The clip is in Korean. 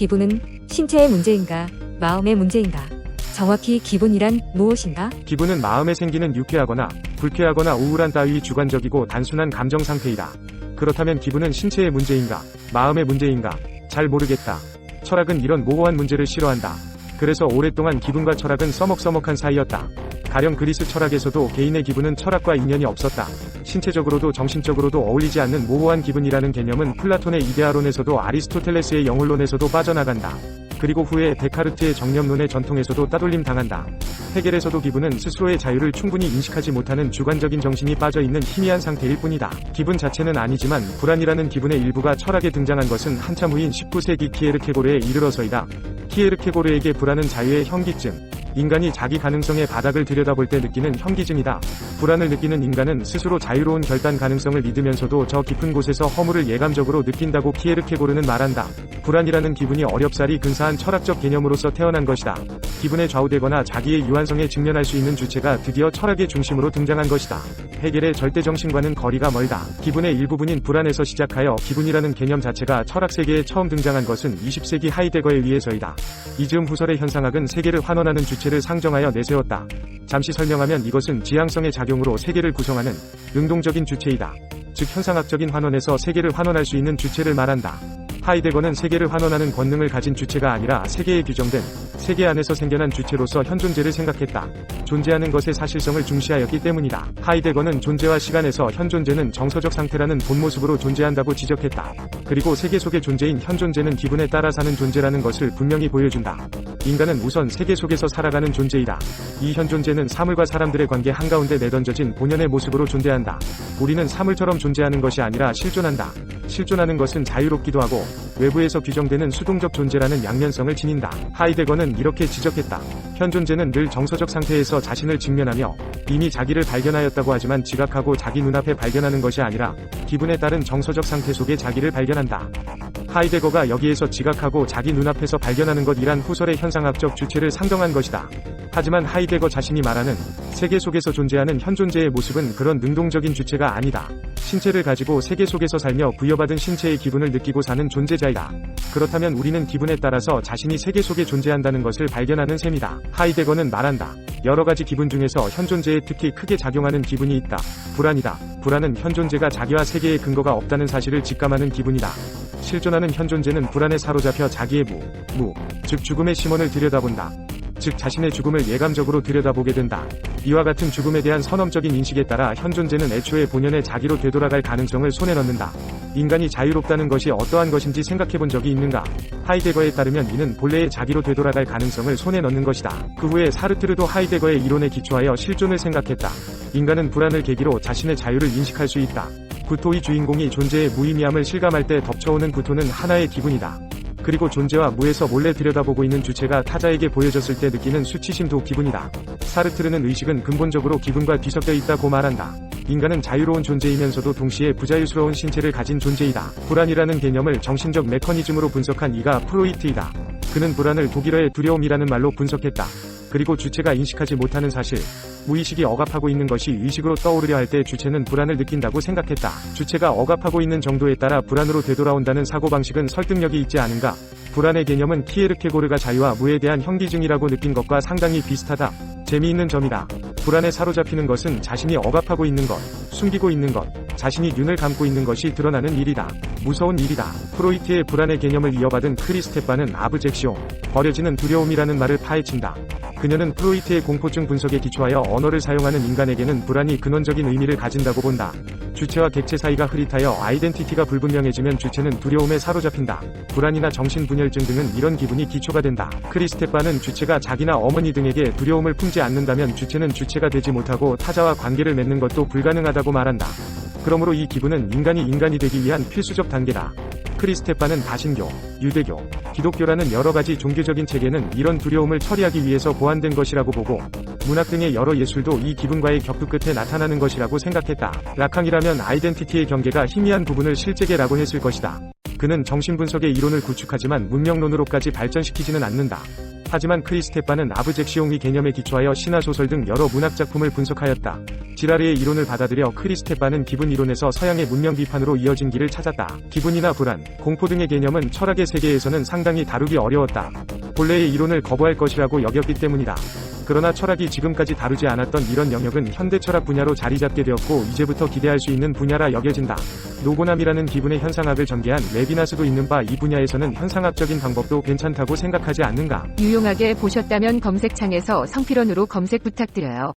기분은 신체의 문제인가, 마음의 문제인가? 정확히 기분이란 무엇인가? 기분은 마음에 생기는 유쾌하거나 불쾌하거나 우울한 따위 주관적이고 단순한 감정 상태이다. 그렇다면 기분은 신체의 문제인가, 마음의 문제인가? 잘 모르겠다. 철학은 이런 모호한 문제를 싫어한다. 그래서 오랫동안 기분과 철학은 써먹써먹한 사이였다. 가령 그리스 철학에서도 개인의 기분은 철학과 인연이 없었다. 신체적으로도 정신적으로도 어울리지 않는 모호한 기분이라는 개념은 플라톤의 이데아론에서도 아리스토텔레스의 영혼론에서도 빠져나간다. 그리고 후에 데카르트의 정념론의 전통에서도 따돌림 당한다. 해겔에서도 기분은 스스로의 자유를 충분히 인식하지 못하는 주관적인 정신이 빠져있는 희미한 상태일 뿐이다. 기분 자체는 아니지만 불안이라는 기분의 일부가 철학에 등장한 것은 한참 후인 19세기 키에르케고르에 이르러서이다. 키에르케고르에게 불안은 자유의 현기증, 인간이 자기 가능성의 바닥을 들여다볼 때 느끼는 현기증이다. 불안을 느끼는 인간은 스스로 자유로운 결단 가능성을 믿으면서도 저 깊은 곳에서 허물을 예감적으로 느낀다고 키에르케고르는 말한다. 불안이라는 기분이 어렵사리 근사한 철학적 개념으로서 태어난 것이다. 기분에 좌우되거나 자기의 유한성에 직면할 수 있는 주체가 드디어 철학의 중심으로 등장한 것이다. 해결의 절대정신과는 거리가 멀다. 기분의 일부분인 불안에서 시작하여 기분이라는 개념 자체가 철학 세계에 처음 등장한 것은 20세기 하이데거에 의해서이다. 이즈음 후설의 현상학은 세계를 환원하는 주체 를 상정하여 내세웠다. 잠시 설명하면 이것은 지향성의 작용으로 세계를 구성하는 능동적인 주체이다. 즉 현상학적인 환원에서 세계를 환원할 수 있는 주체를 말한다. 하이데거는 세계를 환원하는 권능을 가진 주체가 아니라 세계에 규정된 세계 안에서 생겨난 주체로서 현존재를 생각했다. 존재하는 것의 사실성을 중시하였기 때문이다. 하이데거는 존재와 시간에서 현존재는 정서적 상태라는 본 모습으로 존재한다고 지적했다. 그리고 세계 속의 존재인 현존재는 기분에 따라 사는 존재라는 것을 분명히 보여준다. 인간은 우선 세계 속에서 살아가는 존재이다. 이 현존재는 사물과 사람들의 관계 한가운데 내던져진 본연의 모습으로 존재한다. 우리는 사물처럼 존재하는 것이 아니라 실존한다. 실존하는 것은 자유롭기도 하고 외부에서 규정되는 수동적 존재라는 양면성을 지닌다. 하이데거는 이렇게 지적했다. 현 존재는 늘 정서적 상태에서 자신을 직면하며 이미 자기를 발견하였다고 하지만 지각하고 자기 눈앞에 발견하는 것이 아니라 기분에 따른 정서적 상태 속에 자기를 발견한다. 하이데거가 여기에서 지각하고 자기 눈앞에서 발견하는 것이란 후설의 현상학적 주체를 상정한 것이다. 하지만 하이데거 자신이 말하는 세계 속에서 존재하는 현 존재의 모습은 그런 능동적인 주체가 아니다. 신체를 가지고 세계 속에서 살며 부여받은 신체의 기분을 느끼고 사는 존재자이다. 그렇다면 우리는 기분에 따라서 자신이 세계 속에 존재한다는 것을 발견하는 셈이다. 하이데거는 말한다. 여러 가지 기분 중에서 현존재에 특히 크게 작용하는 기분이 있다. 불안이다. 불안은 현존재가 자기와 세계의 근거가 없다는 사실을 직감하는 기분이다. 실존하는 현존재는 불안에 사로잡혀 자기의 무, 무, 즉 죽음의 심원을 들여다본다. 즉 자신의 죽음을 예감적으로 들여다보게 된다. 이와 같은 죽음에 대한 선험적인 인식에 따라 현존재는 애초에 본연의 자기로 되돌아갈 가능성을 손에 넣는다. 인간이 자유롭다는 것이 어떠한 것인지 생각해본 적이 있는가? 하이데거에 따르면 이는 본래의 자기로 되돌아갈 가능성을 손에 넣는 것이다. 그 후에 사르트르도 하이데거의 이론에 기초하여 실존을 생각했다. 인간은 불안을 계기로 자신의 자유를 인식할 수 있다. 구토의 주인공이 존재의 무의미함을 실감할 때 덮쳐오는 구토는 하나의 기분이다. 그리고 존재와 무에서 몰래 들여다보고 있는 주체가 타자에게 보여졌을 때 느끼는 수치심도 기분이다. 사르트르는 의식은 근본적으로 기분과 뒤섞여 있다고 말한다. 인간은 자유로운 존재이면서도 동시에 부자유스러운 신체를 가진 존재이다. 불안이라는 개념을 정신적 메커니즘으로 분석한 이가 프로이트이다. 그는 불안을 독일어의 두려움이라는 말로 분석했다. 그리고 주체가 인식하지 못하는 사실, 무의식이 억압하고 있는 것이 의식으로 떠오르려 할 때 주체는 불안을 느낀다고 생각했다. 주체가 억압하고 있는 정도에 따라 불안으로 되돌아온다는 사고방식은 설득력이 있지 않은가? 불안의 개념은 키에르케고르가 자유와 무에 대한 현기증이라고 느낀 것과 상당히 비슷하다. 재미있는 점이다. 불안에 사로잡히는 것은 자신이 억압하고 있는 것, 숨기고 있는 것, 자신이 눈을 감고 있는 것이 드러나는 일이다. 무서운 일이다. 프로이트의 불안의 개념을 이어받은 크리스테파는 아브젝시옹, 버려지는 두려움이라는 말을 파헤친다. 그녀는 프로이트의 공포증 분석에 기초하여 언어를 사용하는 인간에게는 불안이 근원적인 의미를 가진다고 본다. 주체와 객체 사이가 흐릿하여 아이덴티티가 불분명해지면 주체는 두려움에 사로잡힌다. 불안이나 정신분열증 등은 이런 기분이 기초가 된다. 크리스테파는 주체가 자기나 어머니 등에게 두려움을 품지 않는다면 주체는 주체가 되지 못하고 타자와 관계를 맺는 것도 불가능하다고 말한다. 그러므로 이 기분은 인간이 인간이 되기 위한 필수적 단계다. 크리스테파는 다신교, 유대교, 기독교라는 여러 가지 종교적인 체계는 이런 두려움을 처리하기 위해서 보완된 것이라고 보고 문학 등의 여러 예술도 이 기분과의 격투 끝에 나타나는 것이라고 생각했다. 라캉이라면 아이덴티티의 경계가 희미한 부분을 실제계라고 했을 것이다. 그는 정신분석의 이론을 구축하지만 문명론으로까지 발전시키지는 않는다. 하지만 크리스테파는 아브젝시옹의 개념에 기초하여 신화소설 등 여러 문학작품을 분석하였다. 지라르의 이론을 받아들여 크리스테파는 기분 이론에서 서양의 문명 비판으로 이어진 길을 찾았다. 기분이나 불안, 공포 등의 개념은 철학의 세계에서는 상당히 다루기 어려웠다. 본래의 이론을 거부할 것이라고 여겼기 때문이다. 그러나 철학이 지금까지 다루지 않았던 이런 영역은 현대 철학 분야로 자리 잡게 되었고 이제부터 기대할 수 있는 분야라 여겨진다. 노고남이라는 기분의 현상학을 전개한 레비나스도 있는 바 이 분야에서는 현상학적인 방법도 괜찮다고 생각하지 않는가? 유용하게 보셨다면 검색창에서 성필원으로 검색 부탁드려요.